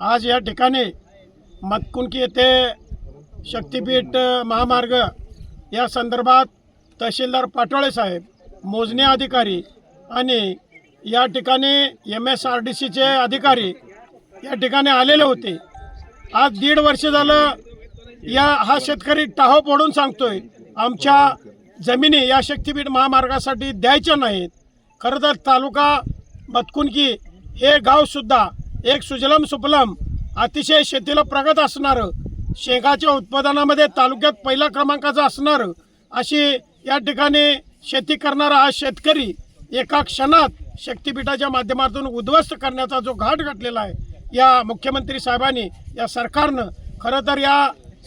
आज या ठिकाणी मतकुंकी येथे शक्तीपीठ महामार्ग या संदर्भात तहसीलदार पाटोळे साहेब मोजणी अधिकारी आणि या ठिकाणी एम एस आर डी सीचे अधिकारी या ठिकाणी आलेले होते. आज दीड वर्ष झालं या हा शेतकरी टाहो पडून सांगतोय आमच्या जमिनी या शक्तीपीठ महामार्गासाठी द्यायच्या नाहीत. खरं तर तालुका बतकुंकी हे गावसुद्धा एक सुजलम सुफलम अतिशय शेतीला प्रगत असणारं शेंगाच्या उत्पादनामध्ये तालुक्यात पहिल्या क्रमांकाचं असणारं अशी या ठिकाणी शेती करणारा हा शेतकरी एका क्षणात शक्तीपीठाच्या माध्यमातून उद्ध्वस्त करण्याचा जो घाट घातलेला आहे या मुख्यमंत्री साहेबांनी या सरकारनं खरं तर या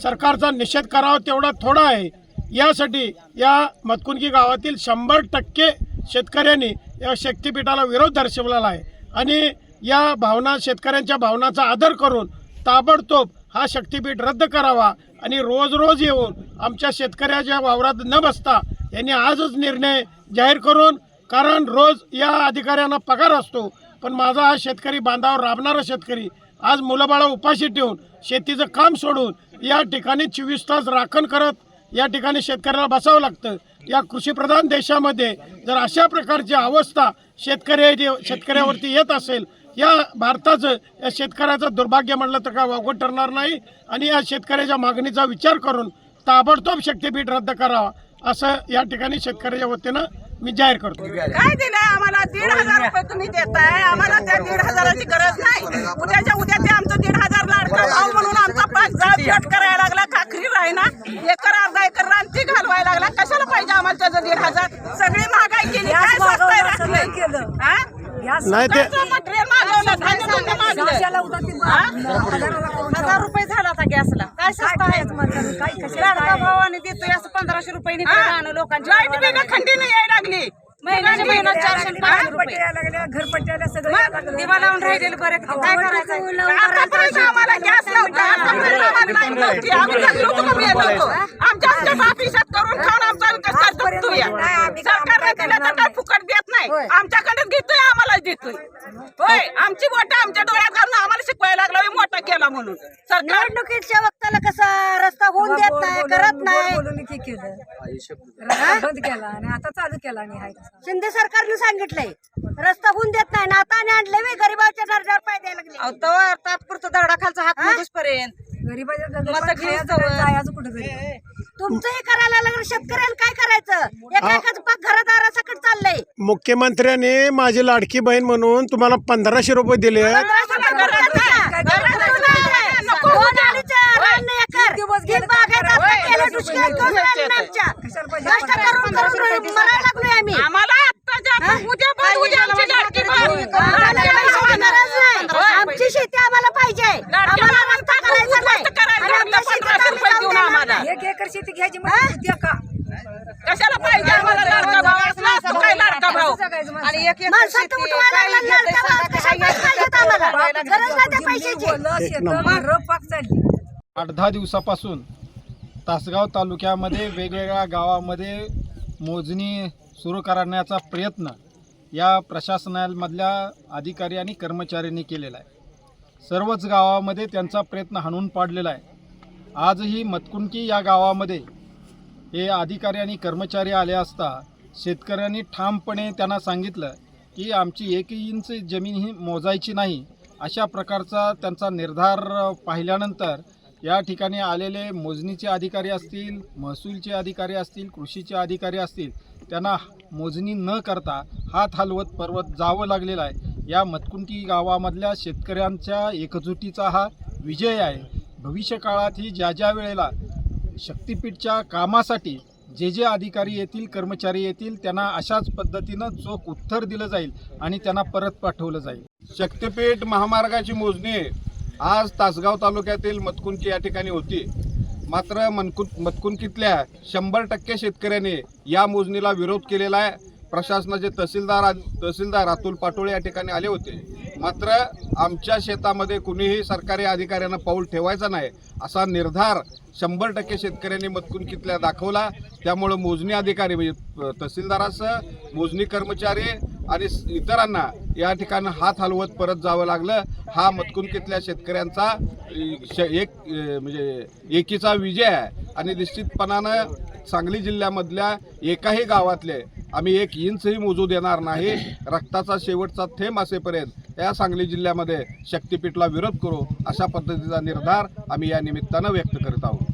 सरकारचा निषेध करावा तेवढा थोडा आहे. यासाठी या मतकुंकी गावातील शंभर टक्के शेतकऱ्यांनी या शक्तीपीठाला विरोध दर्शवलेला आहे. आणि या भावना शेतकऱ्यांच्या भावनाचा आदर करून ताबडतोब हा शक्तीपीठ रद्द करावा आणि रोज रोज येऊन आमच्या शेतकऱ्याच्या वावरात न बसता यांनी आजच निर्णय जाहीर करून कारण रोज या अधिकाऱ्यांना पगार असतो पण माझा हा शेतकरी बांधावर राबणारा शेतकरी आज मुलंबाळं उपाशी ठेवून शेतीचं काम सोडून या ठिकाणी चोवीस तास राखण करत या ठिकाणी शेतकऱ्याला बसावं लागतं. या कृषीप्रधान देशामध्ये जर अशा प्रकारची अवस्था शेतकरी शेतकऱ्यावरती येत असेल या भारताचं या शेतकऱ्याचं दुर्भाग्य म्हणलं तर काय वावगं ठरणार नाही. आणि या शेतकऱ्याच्या मागणीचा विचार करून ताबडतोब शक्तीपीठ रद्द करावा असं या ठिकाणी शेतकऱ्याच्या वतीनं मी जाहीर करतो. काय दिलंय आम्हाला दीड हजार रुपये तुम्ही देताय. आम्हाला त्या दीड हजाराची गरज नाही. उद्याच्या उद्या ते आमचं दीड हजार लाडका भाऊ म्हणून आमचा पाच जाळ पेट करायला लागला खाकरी राही ना एकर अर्धा एकर रानटी घालवायला लागला. कशाला पाहिजे आम्हाला त्याचं दीड हजार? सगळी महागाई केली. काय स्वस्त राखलंय हा? नाही ते मटेरियल मागवलं धान्य हा? हजार रुपये झाला आता गॅसला. काय स्वस्त आहे? लाडका भावाने देतोय असं पंधराशे रुपये निघालं लोकांची लाइट बिल खंडीने यायला लागली. महिन्याच्या महिन्यात चारशे पाचशे रुपये. मग दिवा लावून राहिलेलं बरं काय करायचं? आतापर्यंत आम्हाला गॅस नव्हता आतापर्यंत आम्हाला लाइट नव्हती आम्ही जगलो होतो का मेलो होतो आमच्या आमच्या ऑफिसात करून खाऊन आमचा विकास करतो तुम्ही सरकारने दिलं तर काय फुकट नाही. आमच्याकडे घेतोय आम्हाला देतोय. होय आमची बोट आमच्या डोळ्यात घालून आम्हाला शिकवायला लागला मोठा केला म्हणून. सरकार निवडणुकीच्या वक्ताला कसा रस्ता होऊन देत नाही करत नाही. बोलून की केलं. रस्ता बंद केला आणि आता चालू केला आणि तसा. शिंदे सरकारने सांगितलंय रस्ता होऊन देत नाही ना आता आणि आणले वे गरीबाच्या दर्जावर पाय द्यायला लागले. तात्पुरतं दरडा खालचा हात पर्यंत गरीबाच्या कुठं तुमचं हे करायला लागलं शेतकऱ्याला काय करायचं? एका एकाच पाक घरादारासकट चाललंय. मुख्यमंत्र्यांनी माझी लाडकी बहीण म्हणून तुम्हाला पंधराशे रुपये दिले. कष्ट करून करून लागलोय आम्ही. आम्हाला आत्ताच्या उद्या पण उद्या आमची लाडकी बहीण. आम्हाला पैशाची गरज नाही. आमची शेती आम्हाला पाहिजे लाडक्या आम्हाला बहिणीला रस्ता करायचा नाही. उद्ध्वस्त करायला आणि आमच्या लागलं शेतीत 15 रुपये आम्ही देऊन जाऊन आम्हाला. एक एकर शेती घ्यायची म्हणजे द्या का कशाला पाहिजे आम्हाला लाडका भाव असला असतो काय लाडका भाव जगायचं माणसं. आणि एक एकर माणसात शेती, उठवायला काही लागला घेतंय लाडका भाव. सगळं, कशाला काही पाहिजेत घेतंय आम्हाला? सगळं. गरज नाही त्या पैशाची बोललं, एक शेतं, नंबर. मारं पाक चालली आठ दहा दिवसापासून तासगाव तालुक्यामध्ये वेगवेगळ्या गावामध्ये मोजणी सुरू करण्याचा प्रयत्न या प्रशासनामधल्या अधिकारी आणि कर्मचाऱ्यांनी केलेला आहे सर्वच गावामध्ये त्यांचा प्रयत्न हाणून पाडलेला आहे आजही मतकुंकी या गावामध्ये हे अधिकारी आणि कर्मचारी आले असता शेतकऱ्यांनी ठामपणे त्यांना सांगितलं की आमची एक इंच जमीन ही मोजायची नाही. अशा प्रकारचा त्यांचा निर्धार पाहिल्यानंतर या ठिकाणी आलेले मोजणीचे अधिकारी असतील महसूलचे अधिकारी असतील कृषीचे अधिकारी असतील त्यांना मोजणी न करता हात हलवत पर्वत जावं लागलेलं आहे. या मतकुंटी गावामधल्या शेतकऱ्यांच्या एकजुटीचा हा विजय आहे. भविष्यकाळात ही ज्या ज्या वेळेला शक्तिपीठच्या कामासाठी जे जे अधिकारी येतील कर्मचारी येतील त्यांना अशाच पद्धतीनं चोख उत्तर दिलं जाईल आणि त्यांना परत पाठवलं जाईल. शक्तीपीठ महामार्गाची मोजणी आज तासगाव तालुक्यातील मतकुंकी या ठिकाणी होती. मात्र मनकु मतकुंकीतल्या शंभर टक्के शेतकऱ्यांनी या मोजणीला विरोध केलेला आहे. प्रशासनाचे तहसीलदार तहसीलदार अतुल पाटोळे या ठिकाणी आले होते. मात्र आमच्या शेतामध्ये कुणीही सरकारी अधिकाऱ्यांना पाऊल ठेवायचा नाही असा निर्धार शंभर टक्के शेतकऱ्यांनी मतकुनकीतल्या दाखवला. त्यामुळं मोजणी अधिकारी म्हणजे तहसीलदारासह मोजणी कर्मचारी आणि इतरांना या ठिकाणी हात हलवत परत जावं लागलं. हा मतकुनकीतल्या शेतकऱ्यांचा श- एक म्हणजे एकीचा विजय आहे. आणि निश्चितपणानं सांगली जिल्ह्यामधल्या एकाही गावातले आम्ही एक इंचही मोजू देणार नाही. रक्ताचा शेवटचा थेंब असेपर्यंत या सांगली जिल्ह्यामध्ये शक्तिपीठला विरोध करू अशा पद्धतीचा निर्धार आम्ही या निमित्तानं व्यक्त करत आहोत.